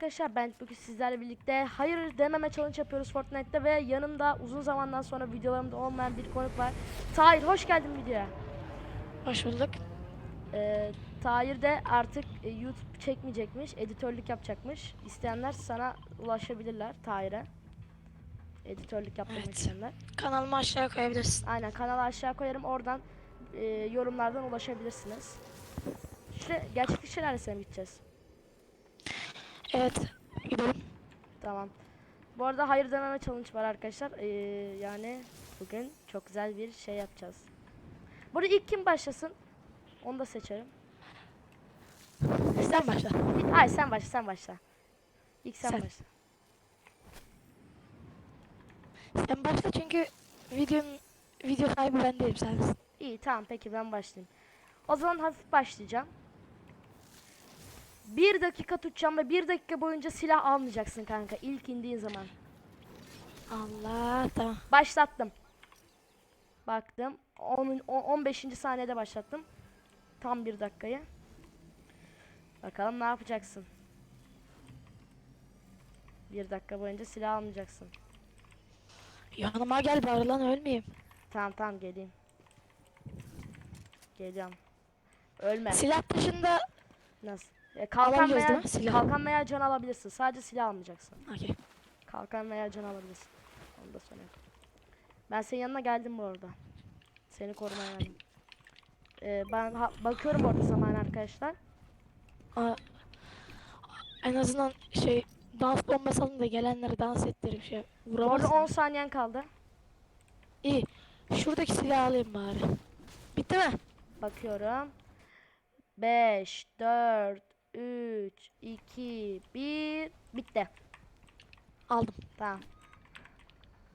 arkadaşlar ben bugün sizlerle birlikte hayır dememe challenge yapıyoruz Fortnite'te ve yanımda uzun zamandan sonra videolarımda olmayan bir konuk var. Tahir hoş geldin videoya. Hoş bulduk. Ee, Tahir de artık e, YouTube çekmeyecekmiş, editörlük yapacakmış. İsteyenler sana ulaşabilirler Tahir'e. Editörlük yapmak Evet. isteyenler. Kanalımı aşağıya koyabilirsin. Aynen kanala aşağı koyarım oradan e, yorumlardan ulaşabilirsiniz. Gerçeklik şelalesine mi gideceğiz? Evet. Gidelim. Tamam. Bu arada hayır dememe challenge var arkadaşlar. Ee, yani bugün çok güzel bir şey yapacağız. Burada ilk kim başlasın? Onu da seçerim. Sen başla. Hayır sen başla sen başla. İlk sen, Sen. başla. Sen başla çünkü videonun video sahibi ben değilim sensin. İyi tamam peki ben başlayayım. O zaman hafif başlayacağım. Bir dakika tutacağım ve bir dakika boyunca silah almayacaksın kanka ilk indiğin zaman. Allah tamam. Başlattım. Baktım. 10, 15. saniyede başlattım. Tam bir dakikayı. Bakalım ne yapacaksın. Bir dakika boyunca silah almayacaksın. Yanıma gel bari lan ölmeyeyim. Tamam tamam geleyim. Geliyorum. Ölme. Silah dışında Nasıl? E, kalkan veya değil mi silah? kalkan veya can alabilirsin. Sadece silah almayacaksın. Okey. Kalkan veya can alabilirsin. Onu da söyleyeyim. Ben senin yanına geldim bu arada. Seni korumaya geldim. Ee, ben ha- bakıyorum orada zaman arkadaşlar. Aa, En azından şey dans bombası alın da gelenleri dans ettirip şey arada vuramazsın. 10 saniyen kaldı. İyi. Şuradaki silahı alayım bari. Bitti mi? Bakıyorum. 5, 4, 3, 2, 1. Bitti. Aldım. Tamam.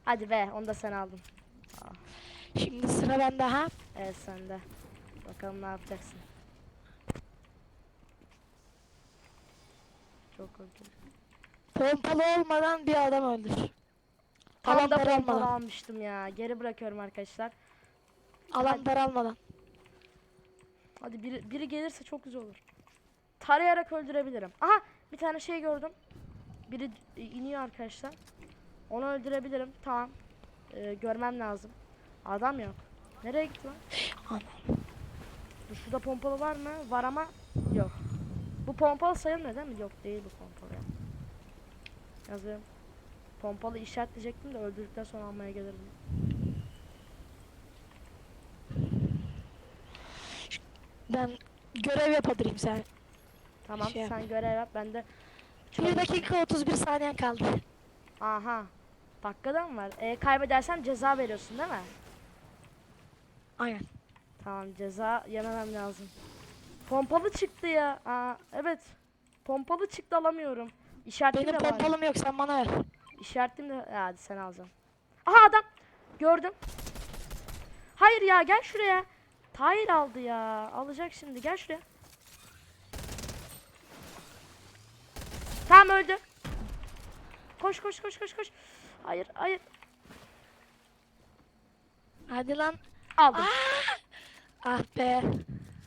Hadi be onu da sen aldın. Şimdi sıra bende ha. Evet sende. Bakalım ne yapacaksın. Çok korkuyorum. Pompalı olmadan bir adam öldür. Tam Alan da pompalı daralmadan. almıştım ya. Geri bırakıyorum arkadaşlar. Alan daralmadan. Hadi biri, biri gelirse çok güzel olur. Tarayarak öldürebilirim. Aha bir tane şey gördüm. Biri iniyor arkadaşlar. Onu öldürebilirim. Tamam. Ee, görmem lazım. Adam yok. Nereye gitti lan? Anam. Dur, Şurada pompalı var mı? Var ama yok. Bu pompalı sayılmıyor değil mi? Yok değil bu pompalı. ya. Yazıyorum. Pompalı işaretleyecektim de öldürdükten sonra almaya gelirim. Ben görev yapabilirim sen. Tamam Şey sen görev yap ben de 1 dakika 31 saniyen kaldı. Aha. Dakikada mı var? E, kaybedersem ceza veriyorsun değil mi? Aynen. Tamam ceza yememem lazım. Pompalı çıktı ya. Aa, evet. Pompalı çıktı alamıyorum. İşaretim Benim de var. pompalım yok sen bana ver. İşaretim de hadi sen alacaksın. Aha adam. Gördüm. Hayır ya gel şuraya. Tahir aldı ya. Alacak şimdi. Gel şuraya. Tamam öldü. Koş koş koş koş koş. Hayır hayır. Hadi lan. Aldım. Ah be.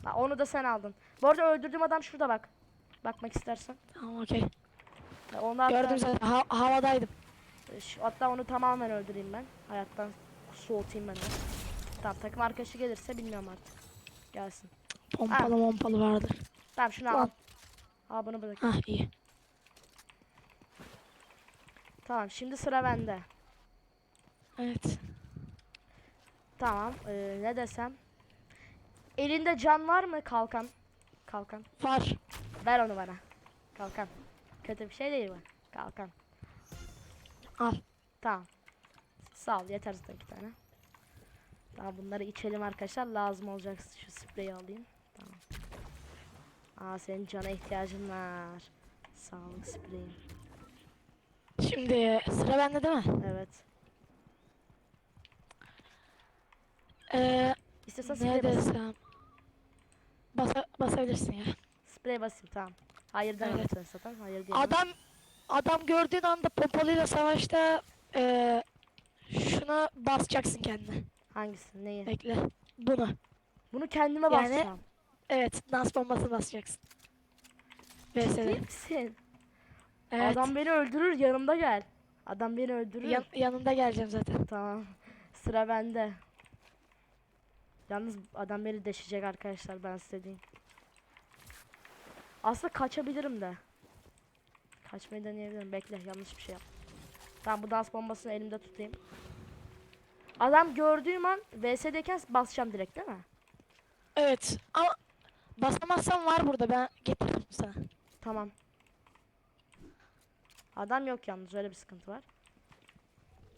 Ha, onu da sen aldın. Bu arada öldürdüğüm adam şurada bak. Bakmak istersen. Tamam okey. Ha, Onu hatta, Gördüm zaten ha- havadaydım. Hatta onu tamamen öldüreyim ben. Hayattan soğutayım ben de. Tamam takım arkadaşı gelirse bilmiyorum artık. Gelsin. Pompalı pompalı vardır. Tamam şunu. Al. Al bunu bırak. Ah iyi. Tamam şimdi sıra bende. Evet. Tamam ee, ne desem. Elinde can var mı kalkan? Kalkan. Var. Ver onu bana. Kalkan. Kötü bir şey değil bu. Kalkan. Al. Tamam. Sağ ol yeter zaten iki tane. Tamam bunları içelim arkadaşlar. Lazım olacak şu spreyi alayım. Tamam. Aa senin cana ihtiyacın var. Sağlık spreyi. Şimdi sıra bende değil mi? Evet. Ee, İstiyorsan sprey ne basayım. desem. Basa, basabilirsin ya. Sprey basayım tamam. Hayır demedim Evet. zaten. Hayır diyemem. Adam adam gördüğün anda pompalıyla savaşta ee, şuna basacaksın kendine. Hangisi? Neyi? Bekle. Bunu. Bunu kendime Yani- basacağım. Evet, dans bombası basacaksın. Ciddi VS'de. misin? Evet. Adam beni öldürür yanımda gel. Adam beni öldürür. Yan- yanında geleceğim zaten. Tamam. Sıra bende. Yalnız adam beni deşecek arkadaşlar ben size diyeyim. Aslında kaçabilirim de. Kaçmayı deneyebilirim. Bekle yanlış bir şey yap. Tamam bu dans bombasını elimde tutayım. Adam gördüğüm an VS'deyken basacağım direkt değil mi? Evet ama basamazsan var burada ben getiririm sana. Tamam. Adam yok yalnız öyle bir sıkıntı var.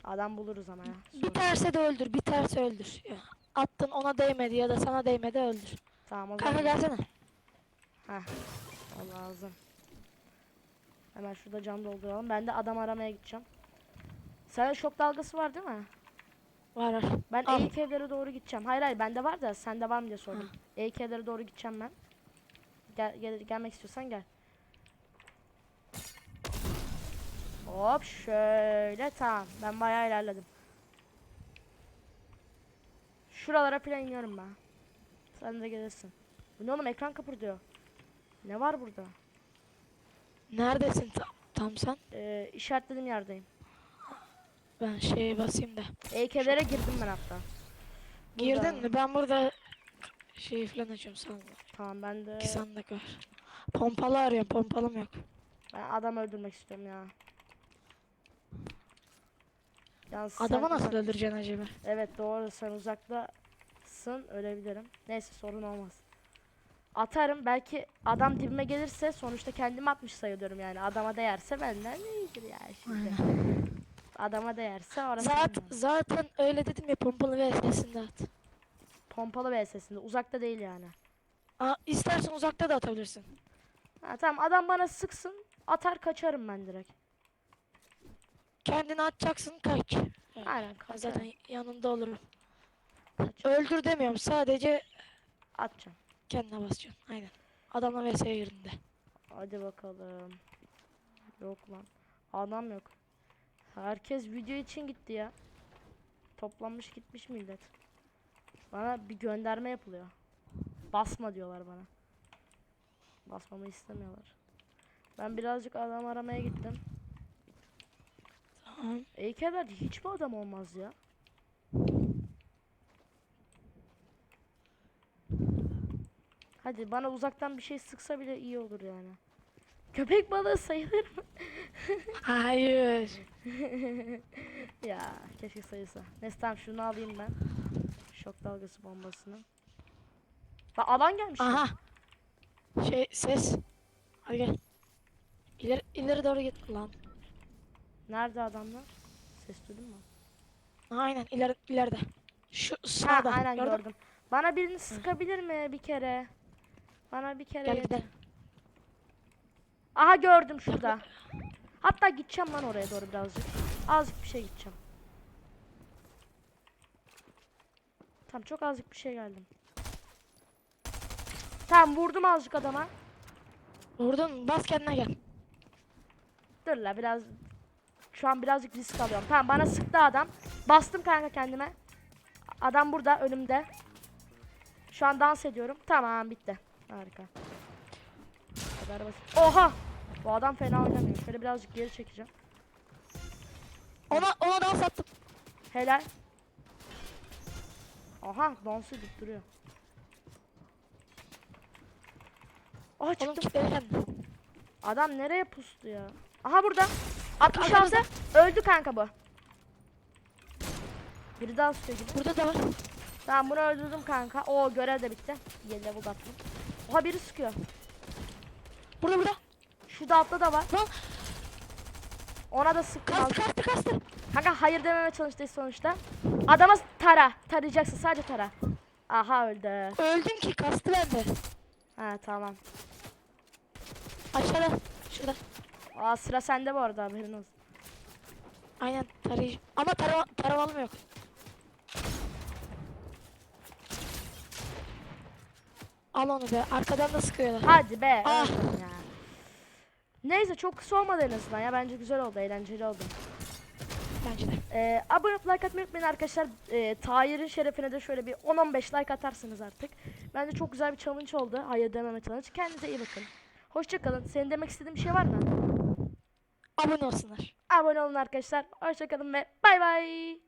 Adam buluruz ama ya. yok. Biterse de öldür, biterse öldür. Ya, attın ona değmedi ya da sana değmedi öldür. Tamam o Kanka zaman. gelsene. Heh. O lazım. Hemen şurada cam dolduralım. Ben de adam aramaya gideceğim. Sende şok dalgası var değil mi? Var var. Ben Al. eğik evlere doğru gideceğim. Hayır hayır bende var da sende var mı diye sordum. Eğik evlere doğru gideceğim ben. Gel, gel gelmek istiyorsan gel. Hop şöyle tamam. Ben bayağı ilerledim. Şuralara falan iniyorum ben. Sen de gelirsin. Bu ne oğlum ekran kıpırdıyor. Ne var burada? Neredesin tam, tam sen? Ee, işaretlediğim yerdeyim. Ben şeye basayım da. EK'lere girdim ben hatta. Girdin Burada. mi? Ben burada şey falan açıyorum sana. Tamam ben de İki sandık var. Pompalı arıyorum. Pompalım yok. ben adam öldürmek istiyorum ya. Yalnız sen Adamı nasıl uzak- öldüreceksin acaba? Evet doğru sen uzaktasın ölebilirim. Neyse sorun olmaz. Atarım belki adam dibime gelirse sonuçta kendimi atmış sayılıyorum yani. Adama değerse benden iyidir ya şimdi. Adama değerse orası Zaten, zaten öyle dedim ya pompalı ve sesinde at. Pompalı VS'sinde uzakta değil yani. Aa, istersen uzakta da atabilirsin. Ha, tamam adam bana sıksın atar kaçarım ben direkt. Kendini atacaksın kaç. Aynen kaçarım. zaten yanında olurum. Kaç. Öldür demiyorum sadece Atacağım. kendine basacaksın. Aynen. Adamla vs'ye girdin de. Hadi bakalım. Yok lan. Adam yok. Herkes video için gitti ya. Toplanmış gitmiş millet. Bana bir gönderme yapılıyor. Basma diyorlar bana. Basmamı istemiyorlar. Ben birazcık adam aramaya gittim. Tamam. Eykelerde hiçbir adam olmaz ya. Hadi bana uzaktan bir şey sıksa bile iyi olur yani. Köpek balığı sayılır mı? Hayır. ya keşke sayılsa. Neyse tamam şunu alayım ben. Şok dalgası bombasını. Bak alan gelmiş. Aha. Şey ses. Hadi gel. İleri, ileri doğru git lan. Nerede adamlar? Ses duydun mu? Aynen ileri, ileride. Şu Ha sağda. aynen Gördün mü? gördüm. Bana birini sıkabilir mi bir kere? Bana bir kere Gel gidelim. Aha gördüm şurada. Hatta gideceğim lan oraya doğru birazcık. Azıcık bir şey gideceğim. Tamam çok azıcık bir şey geldim. Tamam vurdum azıcık adama. Vurdun bas kendine gel. Dur la biraz. Şu an birazcık risk alıyorum. Tamam bana sıktı adam. Bastım kanka kendime. Adam burada önümde. Şu an dans ediyorum. Tamam bitti. Harika. Kadar basit. Oha! Bu adam fena oynamıyor. Şöyle birazcık geri çekeceğim. Ona ona dans attım. Helal. Aha dans edip duruyor. Aha çıktım. Adam nereye pustu ya? Aha burada. 66. Öldü kanka bu. Biri daha sıkıyor gibi. Burada da var. Tamam bunu öldürdüm kanka. Oo görev de bitti. 7 level attım. Oha biri sıkıyor. Burada burada. Şurada altta da var. Lan Ona da sıktım. kastı az- kastı kastı. Kanka hayır dememe çalıştı sonuçta. Adama tara. Tarayacaksın sadece tara. Aha öldü. Öldüm ki kastı bende. Ha tamam. Aşağıda. Şurada. Aa sıra sende bu arada haberin olsun. Aynen tarayıcı. Ama tarama, taramalım yok. Al onu be. Arkadan da sıkıyorlar. Hadi be. Ah. ya. Neyse çok kısa olmadı en azından ya. Bence güzel oldu. Eğlenceli oldu. Bence de. Ee, abone olup like atmayı unutmayın arkadaşlar. Ee, Tahir'in şerefine de şöyle bir 10-15 like atarsınız artık. Bence çok güzel bir challenge oldu. Hayır dememe challenge. Kendinize iyi bakın. Hoşçakalın. Senin demek istediğin bir şey var mı? Abone olsunlar. Abone olun arkadaşlar. Hoşçakalın ve bay bay.